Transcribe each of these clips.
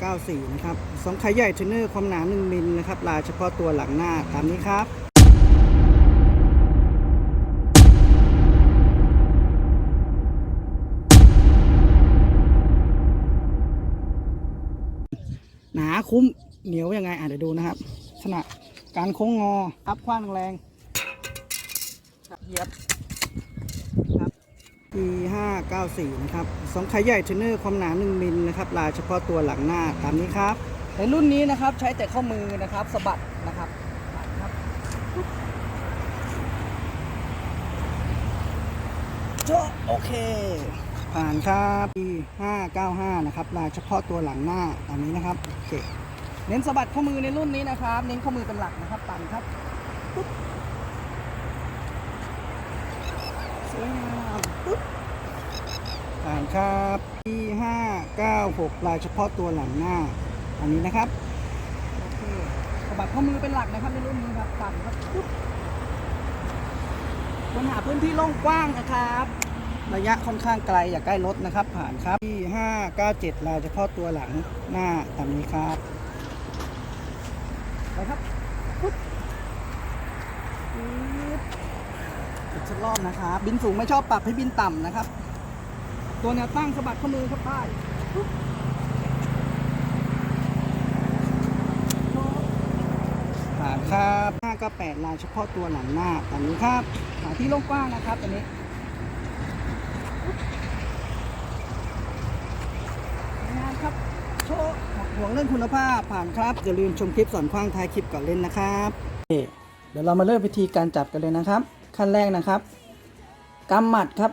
594 นะครับสองขาใหญ่เทรนเนอร์ความหนา 1มิลนะครับลายเฉพาะตัวหลังหน้าตามนี้ครับหนาคุ้มเหนียวยังไงอะเดี๋ยวดูนะครับลักษณะการโค้งงออัพคว้างแรงเหยียบ 5 9 4 นะครับสองขายใหญ่เทรนเนอร์ความหนา 1มิลนะครับลายเฉพาะตัวหลังหน้าตามนี้ครับในรุ่นนี้นะครับใช้แต่ข้อมือนะครับสะบัดนะครับครับโจะโอเค ผ่านครับ e 5 9 5 นะครับลายเฉพาะตัวหลังหน้าตามนี้นะครับโอเคเน้นสะบัดข้อมือในรุ่นนี้นะครับ เน้นข้อมือเป็นหลักนะครับปั่นครับปุ๊บสวยงามปุ๊บ ผ่านครับที่ห้าเก้าหกลายเฉพาะตัวหลังหน้า อันนี้นะครับโอเคสะบัดข้อมือเป็นหลักนะครับในรุ่นนี้ครับปั่นครับปุ๊บค้นหาพื้นที่โล่งกว้างนะครับ ระยะค่อนข้างไกลอย่าใกล้รถนะครับ ผ่านครับที่ห้าเก้าเจ็ดลายเฉพาะตัวหลังหน้าตามนี้ครับไปครับปุ๊บปึ๊บอีกสักรอบนะครับ บินสูงไม่ชอบปรับให้บินต่ำนะครับ ตัวแนวตั้งสะบัดข้อมือเข้าไปปุ๊บผ่านครับ5ก็8ลายเฉพาะตัวหลังหน้าตามนี้ครับหาที่โล่งกว้างนะครับตัวนี้ปุ๊บสวยงามครับโชว์ห่วงเรื่องคุณภาพผ่านครับอย่าลืมชมคลิปสอนคว้างท้ายคลิปก่อนเล่นนะครับโอเคเดี๋ยวเรามาเริ่มวิธีการจับกันเลยนะครับ ขั้นแรกนะครับกำหมัดครับ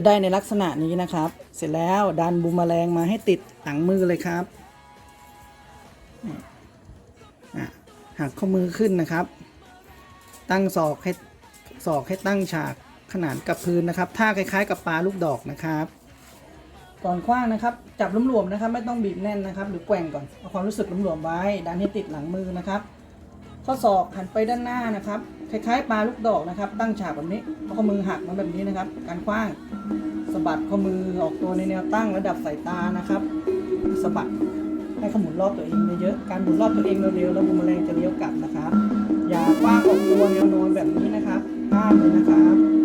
จะได้ในลักษณะนี้นะครับ เสร็จแล้วดันบูมแมลงมาให้ติดหลังมือเลยครับหักข้อมือขึ้นนะครับ ตั้งศอกให้ศอกให้ตั้งฉากขนานกับพื้นนะครับท่าคล้าย ๆ กับปลาลูกดอกนะครับ ก่อนคว้างนะครับ จับหลวมๆนะครับ ไม่ต้องบีบแน่นนะครับ หรือแกว่งก่อนเอาความรู้สึกหลวมๆไว้ดันให้ติดหลังมือนะครับ ข้อศอกหันไปด้านหน้านะครับคล้ายๆปลาลูกดอกนะครับ ตั้งฉากแบบนี้ข้อมือหักมาแบบนี้นะครับ การคว้างสะบัดข้อมือออกตัวในแนวตั้งระดับสายตานะครับสะบัดให้ขมุนรอบตัวเองเยอะๆการหมุนรอบตัวเองเร็วๆแล้วบุมแรงจะเลี้ยวกลับนะครับ อย่าคว้างออกตัวแนวนอนแบบนี้นะครับห้ามเลยนะครับ